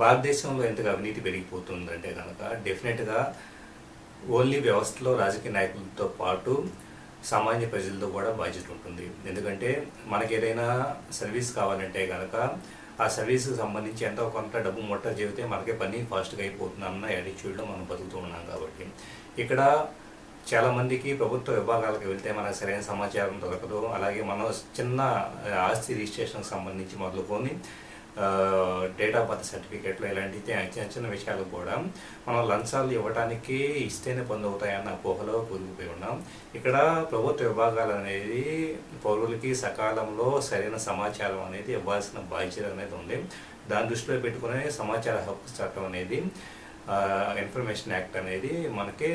భారతదేశంలో ఎంతగా అవినీతి పెరిగిపోతుందంటే కనుక డెఫినెట్గా ఓన్లీ వ్యవస్థలో రాజకీయ నాయకులతో పాటు సామాన్య ప్రజలతో కూడా బాధ్యత ఉంటుంది. ఎందుకంటే మనకి ఏదైనా సర్వీస్ కావాలంటే కనుక ఆ సర్వీస్కి సంబంధించి ఎంతో కొంత డబ్బు మొట్ట చేస్తే మనకే పని ఫాస్ట్గా అయిపోతుందన్న యాటిట్యూడ్లో మనం బతుకుతూ ఉన్నాం కాబట్టి. ఇక్కడ చాలామందికి ప్రభుత్వ విభాగాలకు వెళ్తే మనకు సరైన సమాచారం దొరకదు. అలాగే మనం చిన్న ఆస్తి రిజిస్ట్రేషన్కి సంబంధించి మొదలుకొని డేట్ ఆఫ్ బర్త్ సర్టిఫికేట్లు ఇలాంటి చిన్న చిన్న విషయాలు కూడా మనం లంచాలు ఇవ్వడానికి ఇస్తేనే పొందవుతాయన్న అపోహలో కూరుకుపోయి ఉన్నాం. ఇక్కడ ప్రభుత్వ విభాగాలు అనేది పౌరులకి సకాలంలో సరైన సమాచారం అనేది ఇవ్వాల్సిన బాధ్యత అనేది ఉంది. దాని దృష్టిలో పెట్టుకునే సమాచార హక్కు చట్టం అనేది ఇన్ఫర్మేషన్ యాక్ట్ అనేది మనకి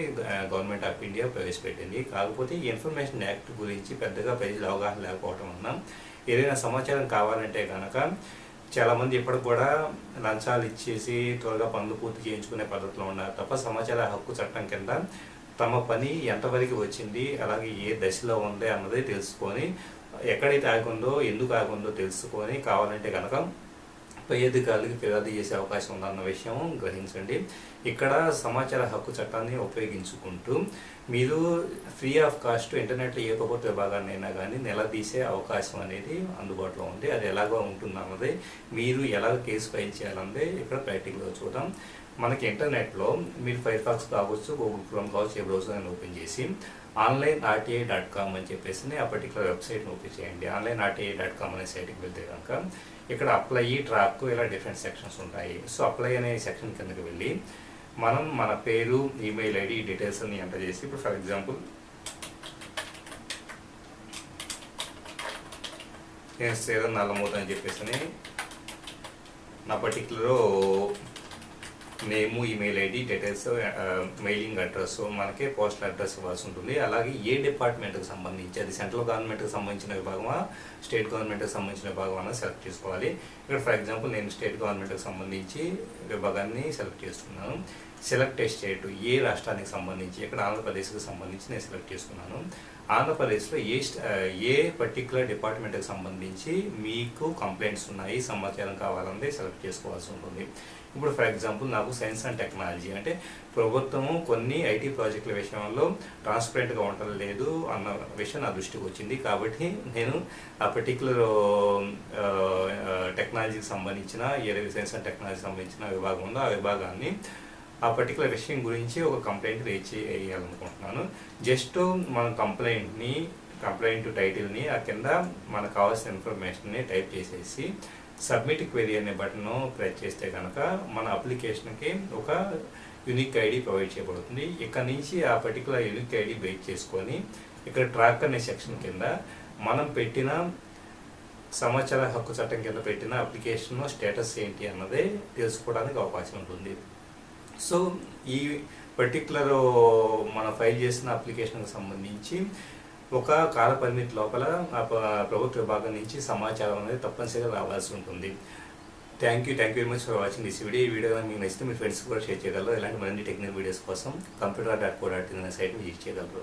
గవర్నమెంట్ ఆఫ్ ఇండియా ప్రవేశపెట్టింది. కాకపోతే ఈ ఇన్ఫర్మేషన్ యాక్ట్ గురించి పెద్దగా ప్రజలు అవగాహన లేకపోవడం వలన ఏదైనా సమాచారం కావాలంటే కనుక చాలామంది ఇప్పటికి కూడా లంచాలు ఇచ్చేసి త్వరగా పనులు పూర్తి చేయించుకునే పద్ధతిలో ఉన్నారు తప్ప సమాచార హక్కు చట్టం కింద తమ పని ఎంతవరకు వచ్చింది అలాగే ఏ దశలో ఉంది అన్నది తెలుసుకొని ఎక్కడైతే ఆగుందో ఎందుకు ఆగుందో తెలుసుకొని కావాలంటే కనుక పై అధికారులకి ఫిర్యాదు చేసే అవకాశం ఉందన్న విషయం గ్రహించండి. ఇక్కడ సమాచార హక్కు చట్టాన్ని ఉపయోగించుకుంటూ మీరు ఫ్రీ ఆఫ్ కాస్ట్ ఇంటర్నెట్లో ఏ ప్రభుత్వ విభాగాన్నైనా కానీ నిలదీసే అవకాశం అనేది అందుబాటులో ఉంది. అది ఎలాగో ఉంటుందన్నది మీరు ఎలా కేసు ఫైల్ చేయాలన్నది ఇక్కడ ప్రాక్టికల్గా చూద్దాం. మనకి ఇంటర్నెట్లో మీరు ఫైర్ ఫాక్స్ కావచ్చు గూగుల్ క్రోమ్ కావచ్చు ఏ బ్రౌజర్ ఓపెన్ చేసి ఆన్లైన్ ఆర్టీఐ డాట్ కామ్ అని చెప్పేసి ఆ పర్టికులర్ వెబ్సైట్ని ఓపెన్ చేయండి. ఆన్లైన్ ఆర్టీఐ డాట్ కామ్ అనే సైట్కి వెళ్తే కనుక ఇక్కడ అప్లై ట్రాక్ ఇలా డిఫరెంట్ సెక్షన్స్ ఉంటాయి. సో అప్లై అనే సెక్షన్ కిందకి వెళ్ళి మనం మన పేరు ఈమెయిల్ ఐడి డీటెయిల్స్ అన్ని ఎంటర్ చేసి ఇప్పుడు ఫర్ ఎగ్జాంపుల్ నేను శ్రీధర్ నల్లమూత అని చెప్పేసి నా particular name email ID details mailing address మనకి పోస్టల్ అడ్రస్ ఇవ్వాల్సి ఉంటుంది. అలాగే ఏ డిపార్ట్మెంట్కి సంబంధించి అది సెంట్రల్ గవర్నమెంట్కి సంబంధించిన విభాగమా స్టేట్ గవర్నమెంట్కి సంబంధించిన విభాగం అన్న సెలెక్ట్ చేసుకోవాలి. ఇక్కడ ఫర్ ఎగ్జాంపుల్ నేను స్టేట్ గవర్నమెంట్కి సంబంధించి విభాగాన్ని సెలెక్ట్ చేస్తున్నాను. సెలెక్ట్ స్టేట్ ఏ రాష్ట్రానికి సంబంధించి ఇక్కడ ఆంధ్రప్రదేశ్కి సంబంధించి నేను సెలెక్ట్ చేసుకున్నాను. ఆంధ్రప్రదేశ్లో ఏ ఏ పర్టికులర్ డిపార్ట్మెంట్కి సంబంధించి మీకు కంప్లైంట్స్ ఉన్నాయి సమాచారం కావాలంటే సెలెక్ట్ చేసుకోవాల్సి ఉంటుంది. ఇప్పుడు ఫర్ ఎగ్జాంపుల్ నాకు సైన్స్ అండ్ టెక్నాలజీ అంటే ప్రభుత్వము కొన్ని ఐటీ ప్రాజెక్టుల విషయంలో ట్రాన్స్పరెంట్గా ఉండటం లేదు అన్న విషయం నా దృష్టికి వచ్చింది. కాబట్టి నేను ఆ పర్టికులర్ టెక్నాలజీకి సంబంధించిన ఏ సైన్స్ అండ్ టెక్నాలజీ సంబంధించిన విభాగం ఉందో ఆ విభాగాన్ని ఆ పర్టికులర్ విషయం గురించి ఒక కంప్లైంట్ రేజ్ చేయాలనుకుంటున్నాను. జస్ట్ మన కంప్లైంట్ని కంప్లైంట్ టైటిల్ని ఆ కింద మనకు కావాల్సిన ఇన్ఫర్మేషన్ని టైప్ చేసేసి సబ్మిట్ క్వెరీ అనే బటన్ ప్రెస్ చేస్తే కనుక మన అప్లికేషన్కి ఒక యూనిక్ ఐడి ప్రొవైడ్ చేయబడుతుంది. ఇక్కడ నుంచి ఆ పర్టికులర్ యూనిక్ ఐడి బేక్ చేసుకొని ఇక్కడ ట్రాక్ అనే సెక్షన్ కింద మనం పెట్టిన సమాచార హక్కు చట్టం కింద పెట్టిన అప్లికేషన్ స్టేటస్ ఏంటి అన్నది తెలుసుకోవడానికి అవకాశం ఉంటుంది. సో ఈ పర్టికులర్ మన ఫైల్ చేసిన అప్లికేషన్కి సంబంధించి ఒక కాల పరిమితి లోపల ప్రభుత్వ విభాగం నుంచి సమాచారం అనేది తప్పనిసరిగా రావాల్సి ఉంటుంది. Thank you thank you very much for watching this video ఈ వీడియో మీకు నచ్చితే మీ ఫ్రెండ్స్ కూడా షేర్ చేయగలరు. ఇలాంటి మరిన్ని టెక్నికల్ వీడియోస్ కోసం computer dot co dot in అనే సైట్ విజిట్ చేయగలరు.